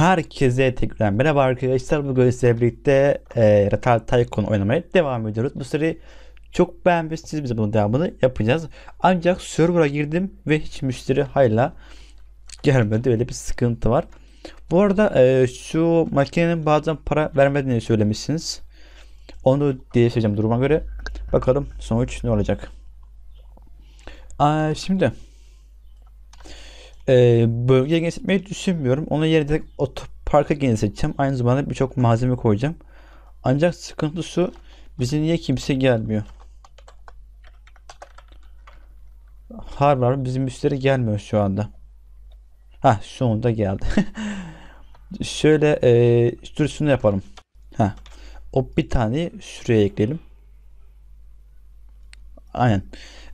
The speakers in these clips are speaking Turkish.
Herkese tekrar merhaba arkadaşlar. Bugün sizlerle birlikte e, Ratal Tycoon oynamaya devam ediyoruz. Bu seri çok beğenmişsiniz. Biz bunun devamını yapacağız. Ancak server'a girdim ve hiç müşteri hala gelmedi. Öyle bir sıkıntı var. Bu arada e, şu makinenin bazen para vermediğini söylemişsiniz. Onu değiştireceğim duruma göre. Bakalım sonuç ne olacak. Aa, şimdi e, bölgeye genişletmeyi düşünmüyorum. Onun yerine otoparka genişleteceğim. Aynı zamanda birçok malzeme koyacağım. Ancak sıkıntı şu. Bize niye kimse gelmiyor? Harbi bizim müşteri gelmiyor şu anda. Ha anda geldi. Şöyle e, şunu yapalım. Ha. O bir tane şuraya ekleyelim. Aynen.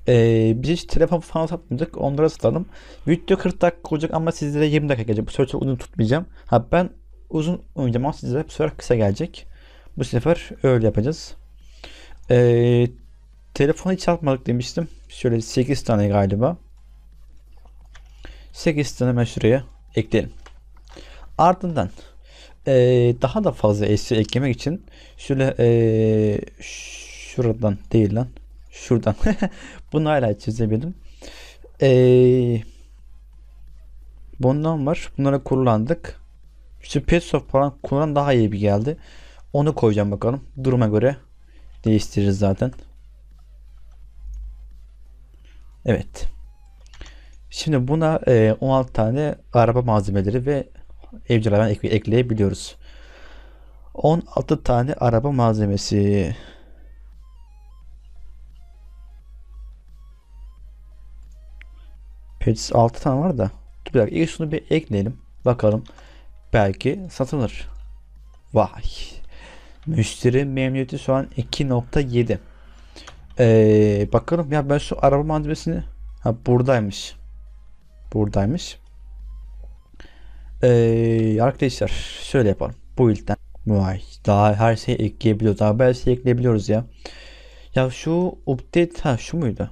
Ee, biz hiç telefon falan satmadık. Onlara satalım. Video 40 dakika olacak ama sizlere 20 dakika gelecek. Bu sefer çok uzun tutmayacağım. Ha ben uzun oynayacağım ama sizlere bu sefer kısa gelecek. Bu sefer öyle yapacağız. Ee, telefonu hiç atmadık demiştim. Şöyle 8 tane galiba. 8 tane ben şuraya ekleyelim. Ardından ee, daha da fazla eşya eklemek için şöyle ee, şuradan değil lan Şuradan. Bunu hala çizemedim. Ee, bundan var. Bunları kullandık. Şu Petsoft falan kullanan daha iyi bir geldi. Onu koyacağım bakalım. Duruma göre değiştiririz zaten. Evet. Şimdi buna e, 16 tane araba malzemeleri ve evcil ekle ekleyebiliyoruz. 16 tane araba malzemesi. Pets 6 tane var da. Dur bir dakika. İlk şunu bir ekleyelim. Bakalım. Belki satılır. Vay. Müşteri memnuniyeti şu an 2.7. Ee, bakalım ya ben şu araba malzemesini ha buradaymış. Buradaymış. Ee, arkadaşlar şöyle yapalım. Bu ilkten. Vay daha her şeyi ekleyebiliyoruz. Daha her şeyi ekleyebiliyoruz ya. Ya şu update ha şu muydu?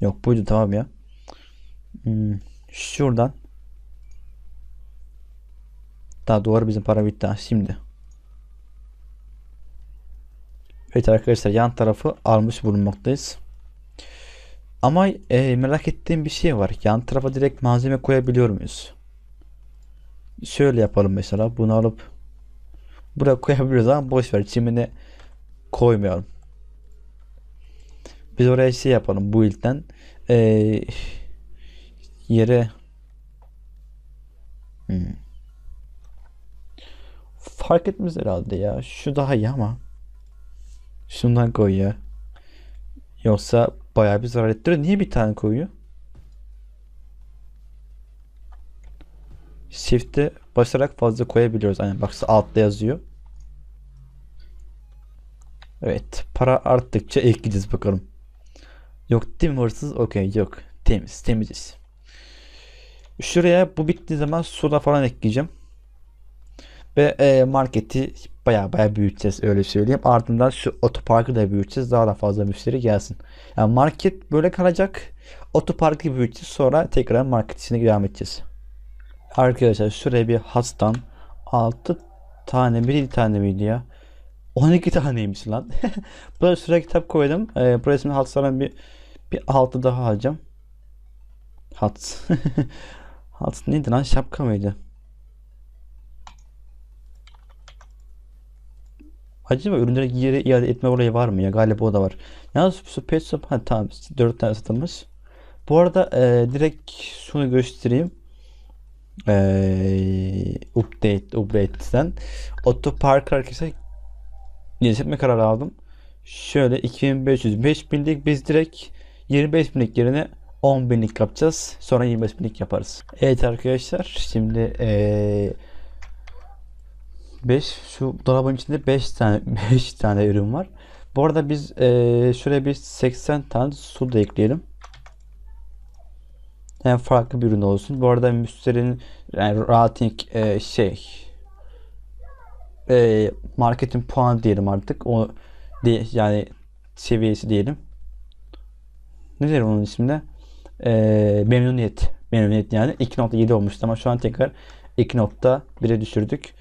Yok buydu tamam ya. Hmm, şuradan. Daha doğru bizim para bitti şimdi. Evet arkadaşlar yan tarafı almış bulunmaktayız. Ama e, merak ettiğim bir şey var. Yan tarafa direkt malzeme koyabiliyor muyuz? Şöyle yapalım mesela. Bunu alıp buraya koyabiliriz ama boş ver. Çimine koymayalım. Biz oraya şey yapalım bu ilkten. Eee yere hmm. fark etmez herhalde ya. Şu daha iyi ama şundan koy ya. Yoksa bayağı bir zarar ettiriyor. Niye bir tane koyuyor? Shift'e basarak fazla koyabiliyoruz. Aynen bak altta yazıyor. Evet. Para arttıkça ekleyeceğiz bakalım. Yok değil mi hırsız? Okey yok. Temiz. Temiziz. Şuraya bu bittiği zaman soda falan ekleyeceğim. Ve e, marketi baya baya büyüteceğiz öyle söyleyeyim. Ardından şu otoparkı da büyüteceğiz. Daha da fazla müşteri gelsin. Yani market böyle kalacak. Otoparkı büyüteceğiz. Sonra tekrar market içine devam edeceğiz. Arkadaşlar şuraya bir hastan 6 tane 1 tane miydi ya? 12 taneymiş lan. Buraya şuraya kitap koydum. Ee, burasının hatlarına bir bir altı daha alacağım. Hat. Hat neydi lan? Şapka mıydı? Acaba ürünleri geri iade etme olayı var mı ya? Galiba o da var. Yalnız pet shop ha tamam 4 tane satılmış. Bu arada e, direkt şunu göstereyim. E, update update'den otopark arkadaşlar genişletme kararı aldım. Şöyle 2500 5000'lik biz direkt 25 binlik yerine 10 binlik yapacağız. Sonra 25 binlik yaparız. Evet arkadaşlar şimdi ee, 5 şu dolabın içinde 5 tane 5 tane ürün var. Bu arada biz ee, şuraya bir 80 tane su da ekleyelim. Hem farklı bir ürün olsun. Bu arada müşterinin yani rating e, şey e, marketin puanı diyelim artık. O de, yani seviyesi diyelim. Ne derim onun isminde? E, memnuniyet. Memnuniyet yani 2.7 olmuştu ama şu an tekrar 2.1'e düşürdük.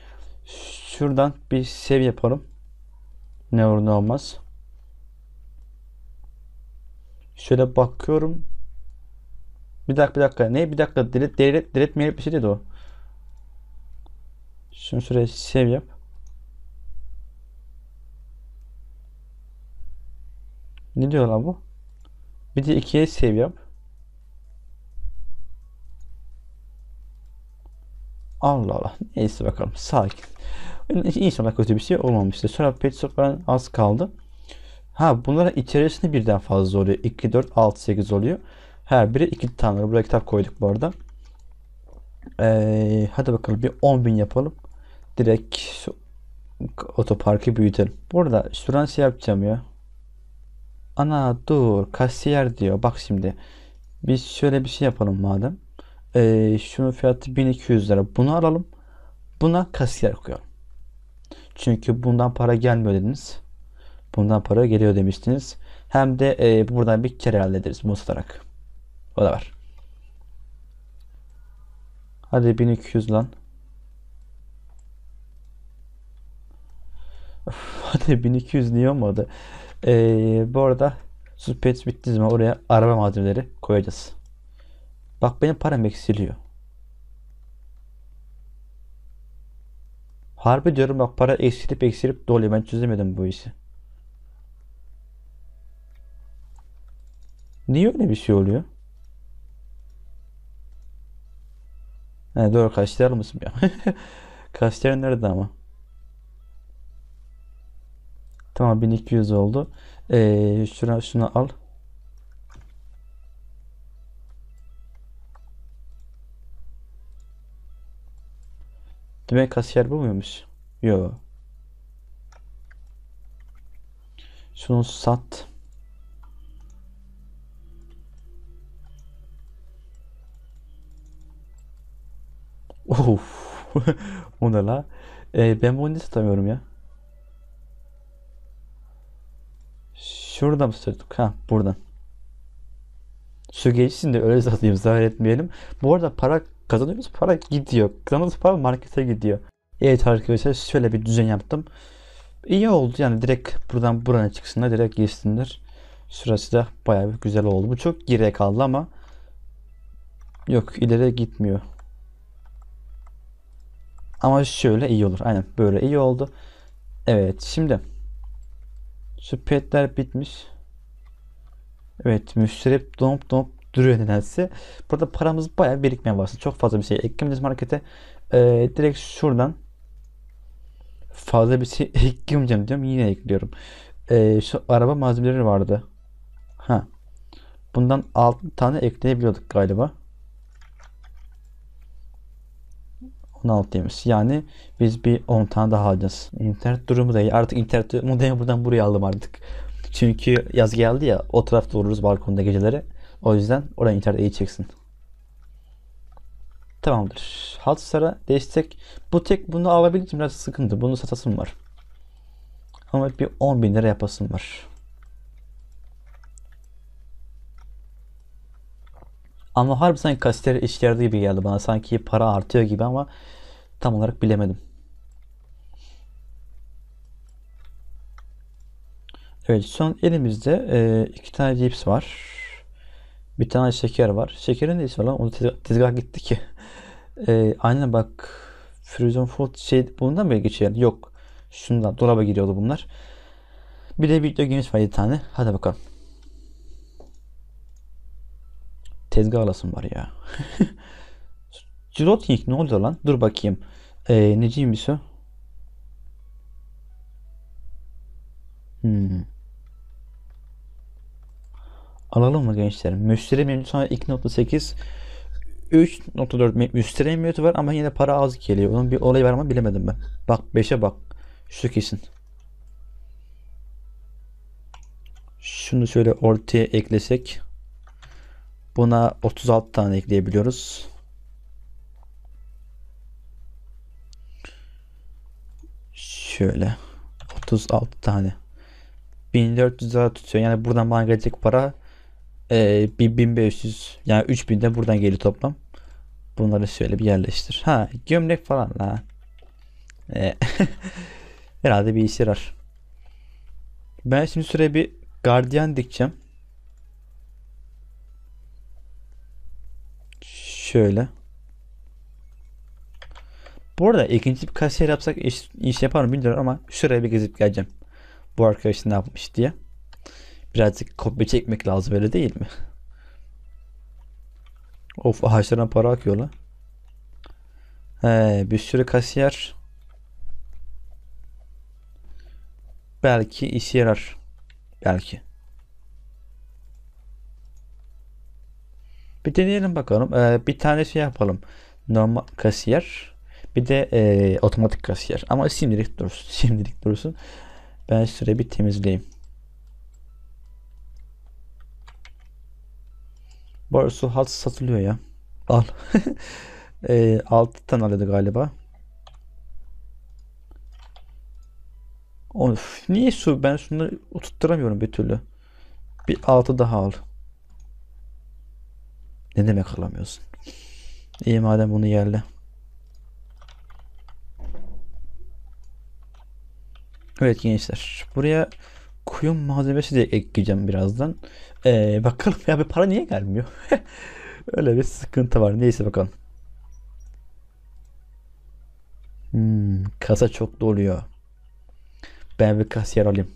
Şuradan bir sev yapalım. Ne olur ne olmaz. Şöyle bakıyorum. Bir dakika bir dakika. Ne bir dakika. Delete, delete, delete bir şey dedi o. Şunu şuraya save yap. Ne diyor lan bu? Bir de ikiye save yap. Allah Allah. Neyse bakalım. Sakin. İnşallah kötü bir şey olmamıştır. Sonra pet stop'ların az kaldı. Ha bunların içerisinde birden fazla oluyor. 2, 4, 6, 8 oluyor. Her biri 2 tane. Buraya kitap koyduk bu arada. Ee, hadi bakalım bir 10.000 yapalım. Direkt otoparkı büyütelim. Burada şuradan şey yapacağım ya. Ana dur kasiyer diyor. Bak şimdi. Biz şöyle bir şey yapalım madem. Ee, şunun fiyatı 1200 lira. Bunu alalım. Buna kasiyer koyalım. Çünkü bundan para gelmiyor dediniz. Bundan para geliyor demiştiniz. Hem de e, buradan bir kere hallederiz bunu satarak. O da var. Hadi 1200 lan. hadi 1200 niye olmadı? Ee, bu arada Supet bittiği zaman oraya araba malzemeleri koyacağız. Bak benim param eksiliyor. Harbi diyorum bak para eksilip eksilip doluyor. Ben çözemedim bu işi. Niye öyle bir şey oluyor? He, doğru kaşlar mısın ya? kaşlar nerede ama? Tamam 1200 oldu. Ee, şuna şunu al. Demek kasiyer bu muymuş? Yo. Şunu sat. Of. o ne la? Ee, ben bunu satamıyorum ya. Şurada mı satıyorduk? Ha buradan. Şu geçsin de öyle satayım zarar etmeyelim. Bu arada para kazanıyoruz para gidiyor. Kazanıyoruz para markete gidiyor. Evet arkadaşlar şöyle bir düzen yaptım. İyi oldu yani direkt buradan buraya çıksınlar direkt girsinler. Şurası da bayağı bir güzel oldu. Bu çok geriye kaldı ama yok ileri gitmiyor. Ama şöyle iyi olur. Aynen böyle iyi oldu. Evet şimdi şu petler bitmiş. Evet müşteri hep donup donup duruyor nedense. Burada paramız bayağı birikmeye başladı. Çok fazla bir şey eklemeyeceğiz markete. Ee, direkt şuradan fazla bir şey eklemeyeceğim diyorum. Yine ekliyorum. Ee, şu araba malzemeleri vardı. Ha. Bundan 6 tane ekleyebiliyorduk galiba. 16'ymış. Yani biz bir 10 tane daha alacağız. İnternet durumu da iyi. Artık internet modemi buradan buraya aldım artık. Çünkü yaz geldi ya o tarafta oluruz balkonda geceleri. O yüzden oraya internet iyi çeksin. Tamamdır. Haltsara destek. Bu tek bunu alabileceğim biraz sıkıntı. Bunu satasım var. Ama bir 10 bin lira yapasım var. Ama harbi sanki kasiyer iş yardı gibi geldi bana. Sanki para artıyor gibi ama tam olarak bilemedim. Evet son elimizde e, iki tane cips var. Bir tane şeker var. Şekerin ne var lan? Onu tezgah gitti ki. E, aynen bak Frozen Food şey bundan mı geçiyor? Yok. Şundan dolaba giriyordu bunlar. Bir de video games var 7 tane. Hadi bakalım. Tezgah alasım var ya. Jiroting ne oldu lan? Dur bakayım. Ee, neciymiş o? Hmm. Alalım mı gençler? Müşteri memnun sonra 2.8 3.4 müşteri memnuniyeti var ama yine para az geliyor. Onun bir olayı var ama bilemedim ben. Bak 5'e bak. Şu kesin. Şunu şöyle ortaya eklesek. Buna 36 tane ekleyebiliyoruz. Şöyle 36 tane. 1400 lira tutuyor. Yani buradan bana gelecek para e, 1500 yani 3000 de buradan geliyor toplam. Bunları şöyle bir yerleştir. Ha gömlek falan la. Ee, herhalde bir işe yarar. Ben şimdi şuraya bir gardiyan dikeceğim. Şöyle. Bu arada ikinci bir kasiyer yapsak iş, iş yapar mı bilmiyorum ama şuraya bir gezip geleceğim. Bu arkadaş ne yapmış diye. Birazcık kopya çekmek lazım öyle değil mi? Of ağaçlardan para akıyor lan. He, bir sürü kasiyer. Belki işe yarar. Belki. Bir deneyelim bakalım. Ee, bir tane şey yapalım. Normal kasiyer. Bir de e, otomatik kasiyer. Ama şimdilik dursun. Şimdilik dursun. Ben şurayı bir temizleyeyim. Bu arada su hat satılıyor ya. Al. e, 6 tane alıyordu galiba. Of, niye su? Ben şunları oturtturamıyorum bir türlü. Bir 6 daha al. Ne demek alamıyorsun? İyi madem bunu yerle. Evet gençler. Buraya kuyum malzemesi de ekleyeceğim birazdan. Ee, bakalım ya bir para niye gelmiyor? Öyle bir sıkıntı var. Neyse bakalım. Hmm, kasa çok doluyor. Ben bir kasiyer alayım.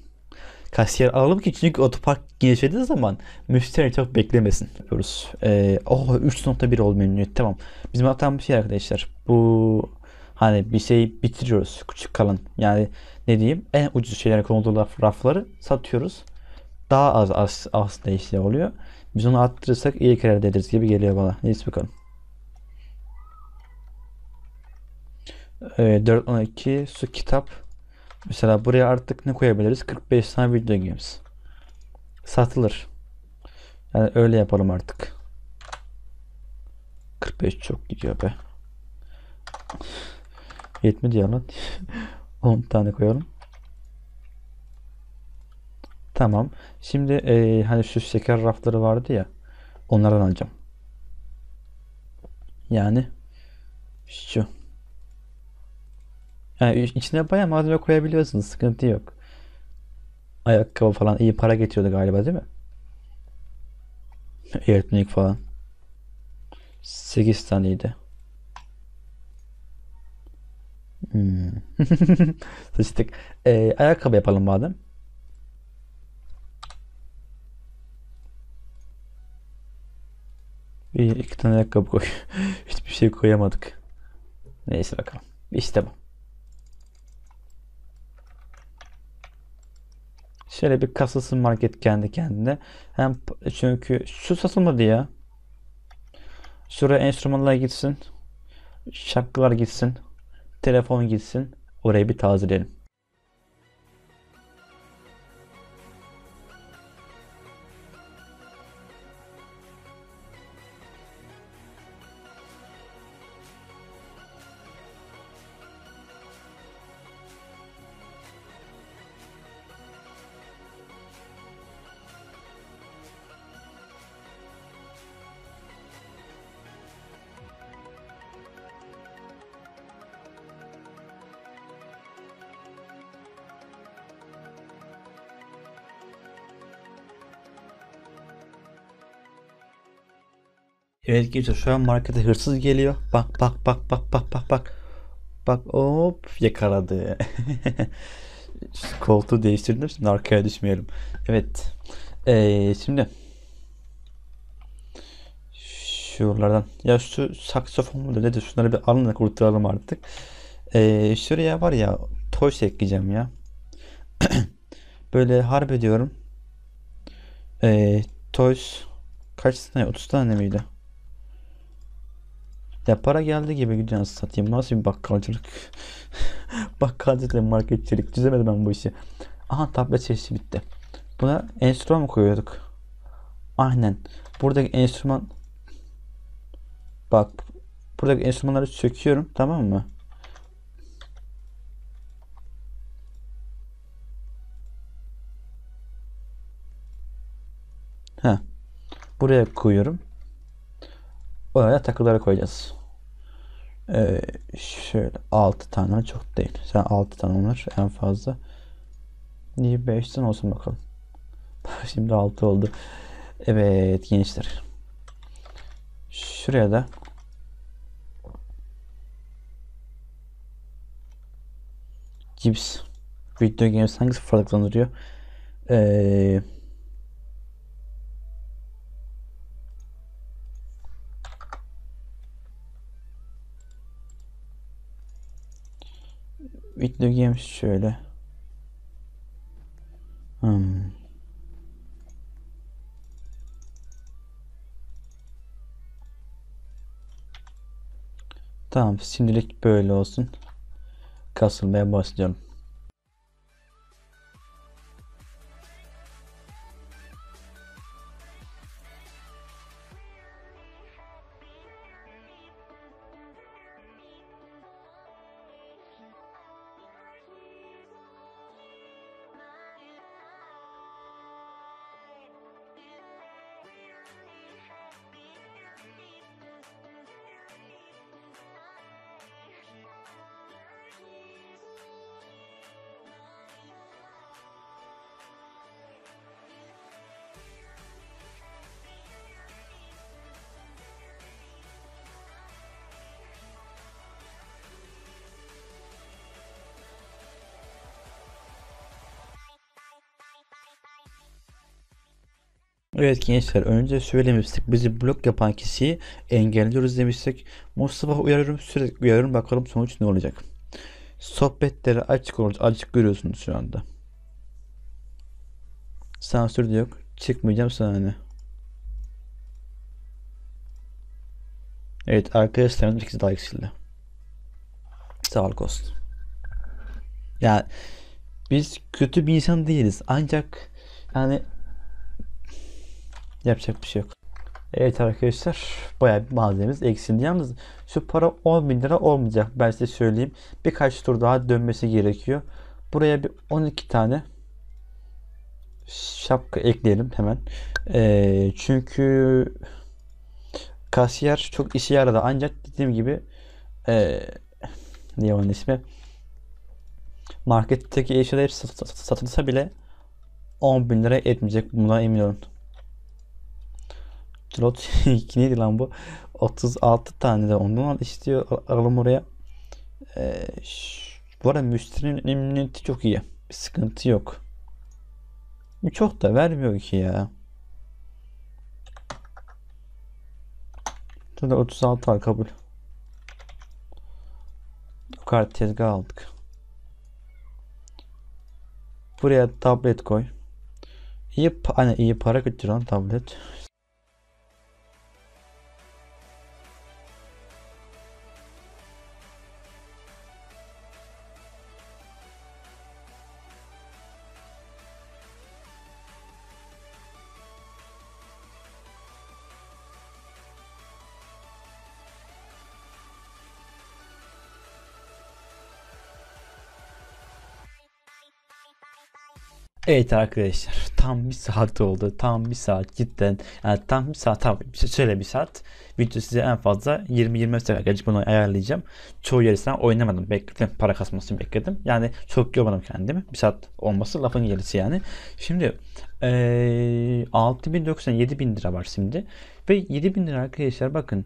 Kasiyer alalım ki çünkü otopark genişlediği zaman müşteri çok beklemesin. Yapıyoruz. Ee, oh 3.1 oldu menü. Tamam. Bizim hatamız şey arkadaşlar. Bu hani bir şey bitiriyoruz küçük kalan. Yani ne diyeyim en ucuz şeyler konulduğu raf, rafları satıyoruz. Daha az, az aslında işle oluyor. Biz onu arttırırsak iyi kar elde ederiz gibi geliyor bana. Neyse bakalım. Ee, 412 su kitap. Mesela buraya artık ne koyabiliriz? 45 tane video games. Satılır. Yani öyle yapalım artık. 45 çok gidiyor be. Yetmedi ya lan. 10 tane koyalım. Tamam. Şimdi e, hani şu şeker rafları vardı ya. Onlardan alacağım. Yani şu. Yani içine bayağı malzeme koyabiliyorsunuz. Sıkıntı yok. Ayakkabı falan iyi para getiriyordu galiba değil mi? Eğitmenlik falan. 8 taneydi. Hmm. Sıçtık. Ee, ayakkabı yapalım madem. Bir iki tane ayakkabı koy. Hiçbir şey koyamadık. Neyse bakalım. İşte bu. Şöyle bir kasasın market kendi kendine. Hem çünkü şu satılmadı ya. Şuraya enstrümanlar gitsin. Şapkalar gitsin. Telefon gitsin. Orayı bir tazeleyelim. Evet gençler şu an markete hırsız geliyor. Bak bak bak bak bak bak bak. Bak hop yakaladı. Koltuğu değiştirdim şimdi arkaya düşmeyelim. Evet. Ee, şimdi şuralardan ya şu saksofon mu nedir şunları bir alın da kurtaralım artık. Ee, şuraya var ya toş ekleyeceğim ya. Böyle harbi diyorum. Ee, toys kaç tane 30 tane miydi? Ya para geldi gibi gidiyor satayım. Nasıl bir bakkalcılık? Bakkalcılık ve marketçilik. Çözemedim ben bu işi. Aha tablet çeşidi bitti. Buna enstrüman mı koyuyorduk? Aynen. Buradaki enstrüman bak buradaki enstrümanları söküyorum tamam mı? Ha. Buraya koyuyorum. Oraya takıları koyacağız. Ee, şöyle 6 tane çok değil. Sen 6 tane var en fazla. Niye 5'ten olsun bakalım. Şimdi 6 oldu. Evet gençler. Şuraya da Gibbs Video Games hangisi farklandırıyor? Ee, Video Games şöyle. Hmm. Tamam şimdilik böyle olsun. Kasılmaya başlayalım. Evet gençler önce söylemiştik bizi blok yapan kişiyi engelliyoruz demiştik. Mustafa uyarıyorum sürekli uyarıyorum bakalım sonuç ne olacak. Sohbetleri açık olacak açık görüyorsunuz şu anda. Sansür de yok. Çıkmayacağım sahne. Evet arkadaşlarımız ikisi daha eksildi. Sağlık olsun. Yani biz kötü bir insan değiliz. Ancak yani Yapacak bir şey yok. Evet arkadaşlar bayağı bir malzememiz eksildi. Yalnız şu para 10 bin lira olmayacak. Ben size söyleyeyim. Birkaç tur daha dönmesi gerekiyor. Buraya bir 12 tane şapka ekleyelim hemen. Ee, çünkü kasiyer çok işe yaradı. Ancak dediğim gibi ee, ne onun ismi? Marketteki eşyalar satılsa bile 10 bin lira etmeyecek. Bundan emin olun. Slot 2 neydi lan bu? 36 tane de ondan istiyor. Alalım oraya. Ee, bu arada müşterinin emniyeti çok iyi. Bir sıkıntı yok. Çok da vermiyor ki ya. Şurada 36 var kabul. Yukarı tezgah aldık. Buraya tablet koy. İyi, hani iyi para götüren tablet. Evet arkadaşlar tam bir saat oldu. Tam bir saat cidden. Yani tam bir saat tam şöyle bir saat. Video size en fazla 20-25 dakika bunu ayarlayacağım. Çoğu yerisinden oynamadım. Bekledim. Para kasmasını bekledim. Yani çok yormadım kendimi. Bir saat olması lafın gelisi yani. Şimdi ee, 6090 7000 lira var şimdi. Ve 7000 lira arkadaşlar bakın.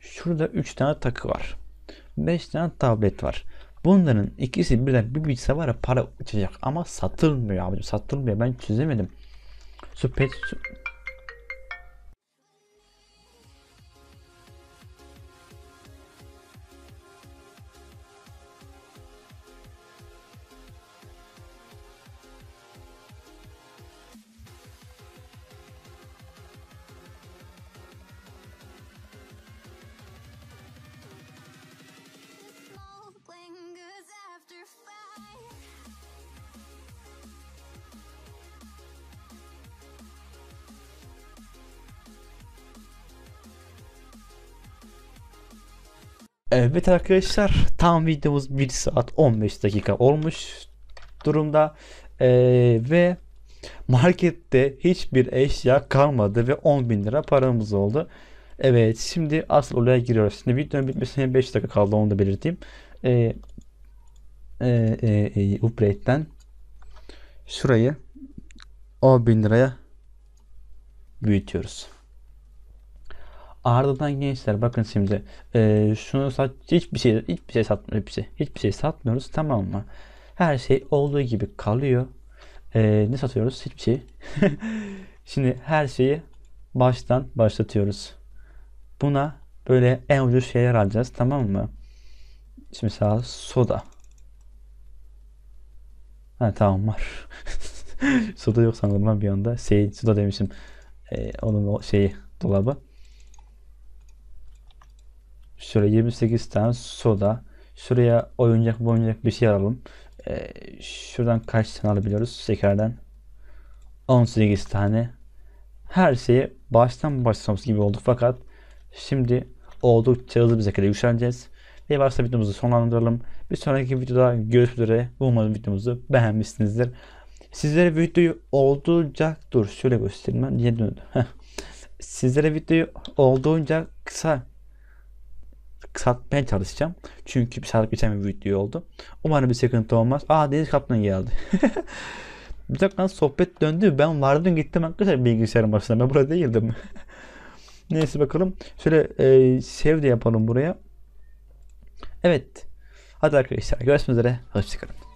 Şurada 3 tane takı var. 5 tane tablet var. Bunların ikisi birden bir bilgisayar var ya para uçacak ama satılmıyor abicim satılmıyor ben çözemedim. Şu Evet arkadaşlar tam videomuz 1 saat 15 dakika olmuş durumda ee, ve markette hiçbir eşya kalmadı ve 10 bin lira paramız oldu Evet şimdi asıl olaya giriyoruz. Şimdi videonun bitmesine 5 dakika kaldı onu da belirteyim. Ee, e, e, e, upgrade'den şurayı 10 bin liraya büyütüyoruz. Ardından gençler bakın şimdi e, şunu sat hiçbir şey hiçbir şey satmıyoruz hiçbir şey, hiçbir şey satmıyoruz tamam mı? Her şey olduğu gibi kalıyor. E, ne satıyoruz? Hiçbir şey. Şimdi her şeyi baştan başlatıyoruz. Buna böyle en ucuz şeyler alacağız tamam mı? Şimdi mesela soda. Ha tamam var. Soda yok sanırım ben bir anda. Şey, soda demişim. Ee, onun o şeyi dolabı. Şöyle 28 tane soda. Şuraya oyuncak oyuncak bir şey alalım. Ee, şuradan kaç tane alabiliyoruz? Şekerden. 18 tane. Her şeyi baştan başlamış gibi olduk fakat şimdi oldukça hızlı bir şekilde yükseleceğiz. Ve başta videomuzu sonlandıralım. Bir sonraki videoda görüşmek üzere. Umarım videomuzu beğenmişsinizdir. Sizlere videoyu olduğunca dur şöyle göstereyim ben niye döndü. Heh. Sizlere videoyu olduğunca kısa kısaltmaya çalışacağım. Çünkü bir saat geçen bir video oldu. Umarım bir sıkıntı olmaz. Aa Deniz Kaptan geldi. bir dakika sohbet döndü. Ben vardım gittim arkadaşlar bilgisayarın başına. Ben burada değildim. Neyse bakalım. Şöyle e, save de yapalım buraya. Evet. Hadi arkadaşlar görüşmek üzere. Hoşçakalın.